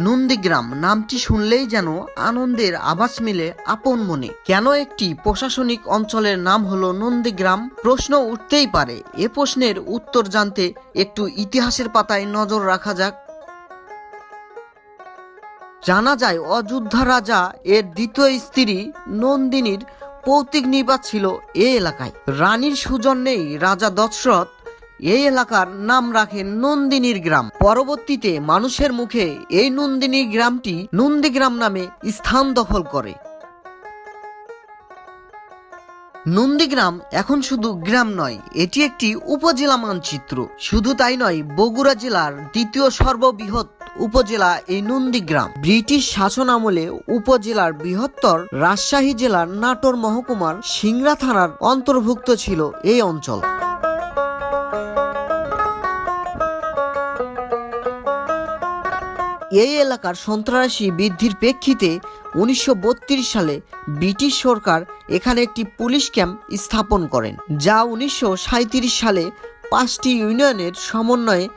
নন্দীগ্রাম নামটি শুনলেই যেন আনন্দের আভাস মিলে আপন মনে। কেন একটি প্রশাসনিক অঞ্চলের নাম হলো নন্দীগ্রাম? প্রশ্ন উঠতেই পারে। এ প্রশ্নের উত্তর জানতে একটু ইতিহাসের পাতায় নজর রাখা যাক। জানা যায়, অযোধ্যা রাজা এর দ্বিতীয় স্ত্রী নন্দিনীর পৌত্রিক নিবাস ছিল এ এলাকায়। রানীর সুজন্যেই রাজা দশরথ। এই এলাকার নাম রাখেন নন্দিনীর গ্রাম। পরবর্তীতে মানুষের মুখে এই নন্দিনী গ্রামটি নন্দীগ্রাম নামে স্থান দখল করে। নন্দীগ্রাম এখন শুধু গ্রাম নয়, এটি একটি উপজেলা মানচিত্র। শুধু তাই নয়, বগুড়া জেলার দ্বিতীয় সর্ববৃহৎ উপজেলা এই নন্দীগ্রাম। ব্রিটিশ শাসন আমলে উপজেলার বৃহত্তর রাজশাহী জেলার নাটোর মহকুমার সিংড়া থানার অন্তর্ভুক্ত ছিল এই অঞ্চল। এই এলাকার সন্ত্রাসী বৃদ্ধির প্রেক্ষিতে উনিশশো সালে ব্রিটিশ সরকার এখানে একটি পুলিশ ক্যাম্প স্থাপন করেন, যা উনিশশো সাঁইত্রিশ সালে পাঁচটি ইউনিয়নের সমন্বয়ে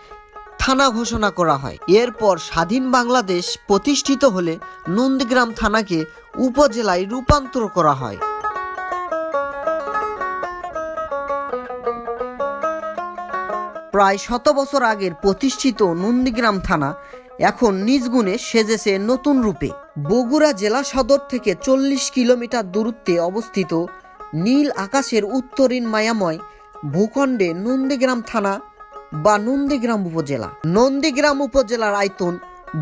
থানা ঘোষণা করা হয়। এরপর স্বাধীন বাংলাদেশ প্রতিষ্ঠিত হলে নন্দীগ্রাম থানাকে উপজেলায় রূপান্তর করা হয়। প্রায় শত বছর আগের প্রতিষ্ঠিত নন্দীগ্রাম থানা এখন নিজ গুণে সেজেছে নতুন রূপে। বগুড়া জেলা সদর থেকে চল্লিশ কিলোমিটার দূরত্বে অবস্থিত নীল আকাশের উত্তরীণ মায়াময় ভূখণ্ডে নন্দীগ্রাম থানা বা নন্দীগ্রাম উপজেলা। নন্দীগ্রাম উপজেলার আয়তন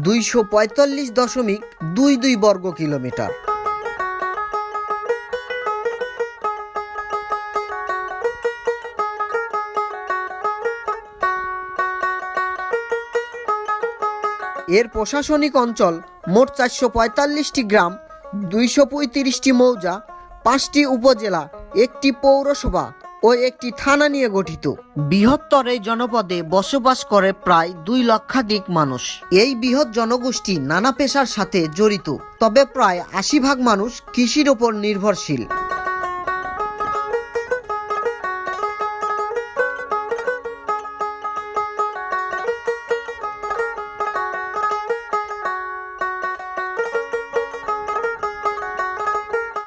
দুইশো পঁয়তাল্লিশ দশমিক দুই দুই বর্গ কিলোমিটার। এর প্রশাসনিক অঞ্চল মোট চারশো পঁয়তাল্লিশটি গ্রাম দুইশো পঁয়ত্রিশটি মৌজা পাঁচটি উপজেলা একটি পৌরসভা ও একটি থানা নিয়ে গঠিত। বৃহত্তর এই জনপদে বসবাস করে প্রায় দুই লক্ষাধিক মানুষ। এই বৃহৎ জনগোষ্ঠী নানা পেশার সাথে জড়িত তবে প্রায় আশি ভাগ মানুষ কৃষির ওপর নির্ভরশীল।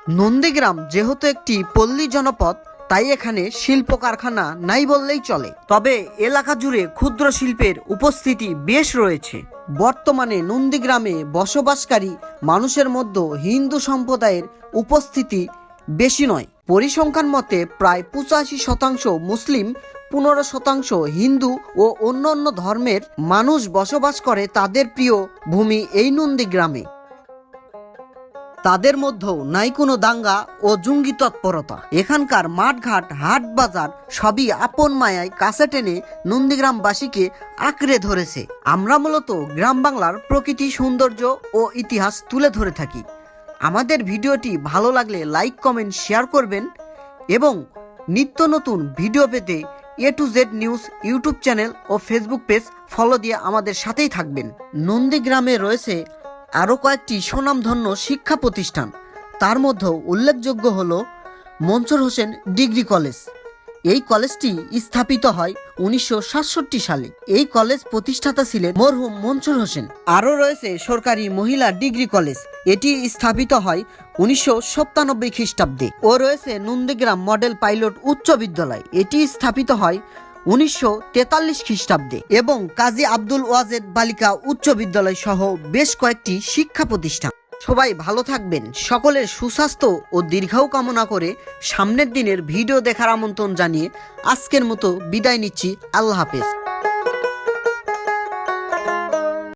নন্দীগ্রাম যেহেতু একটি পল্লী জনপদ, তাই এখানে শিল্প কারখানা নাই বললেই চলে। তবে এলাকা জুড়ে ক্ষুদ্র শিল্পের উপস্থিতি বেশ রয়েছে। বর্তমানে নন্দীগ্রামে বসবাসকারী মানুষের মধ্যে হিন্দু সম্প্রদায়ের উপস্থিতি বেশি নয়। পরিসংখ্যান মতে প্রায় পঁচাশি শতাংশ মুসলিম, পনেরো শতাংশ হিন্দু ও অন্য অন্য ধর্মের মানুষ বসবাস করে তাদের প্রিয় ভূমি এই নন্দীগ্রামে। তাদের মধ্যেও নাই কোনো দাঙ্গা ও জঙ্গি তৎপরতা। এখানকার মাঠঘাট, হাট বাজার সবই আপন মায়ায় কাছে টেনে নন্দীগ্রামবাসীকে আঁকড়ে ধরেছে। আমরা মূলত গ্রাম বাংলার প্রকৃতি, সৌন্দর্য ও ইতিহাস তুলে ধরে থাকি। আমাদের ভিডিওটি ভালো লাগলে লাইক, কমেন্ট, শেয়ার করবেন এবং নিত্য নতুন ভিডিও পেতে A to Z news YouTube channel O Facebook page follow দিয়ে আমাদের সাথেই থাকবেন। নন্দীগ্রামে রয়েছে আরও কয়েকটি সুনামধন্য শিক্ষা প্রতিষ্ঠান। তার মধ্যেও উল্লেখযোগ্য হল মনসুর হোসেন ডিগ্রি কলেজ। এই কলেজটি স্থাপিত হয় উনিশশো সাতষট্টি সালে। এই কলেজ প্রতিষ্ঠাতা ছিলেন মরহুম মনসুর হোসেন। আরও রয়েছে সরকারি মহিলা ডিগ্রি কলেজ। এটি স্থাপিত হয় উনিশশো খ্রিস্টাব্দে। ও রয়েছে নন্দীগ্রাম মডেল পাইলট উচ্চ বিদ্যালয়। এটি স্থাপিত হয় উনিশশো তেতাল্লিশ খ্রিস্টাব্দে এবং কাজী আব্দুল ওয়াজেদ বালিকা উচ্চ বিদ্যালয় সহ বেশ কয়েকটি শিক্ষা প্রতিষ্ঠান। সবাই ভালো থাকবেন, সকলের সুস্বাস্থ্য ও দীর্ঘাও কামনা করে সামনের দিনের ভিডিও দেখার আমন্ত্রণ জানিয়ে আজকের মতো বিদায় নিচ্ছি, আল্লাহ হাফেজ।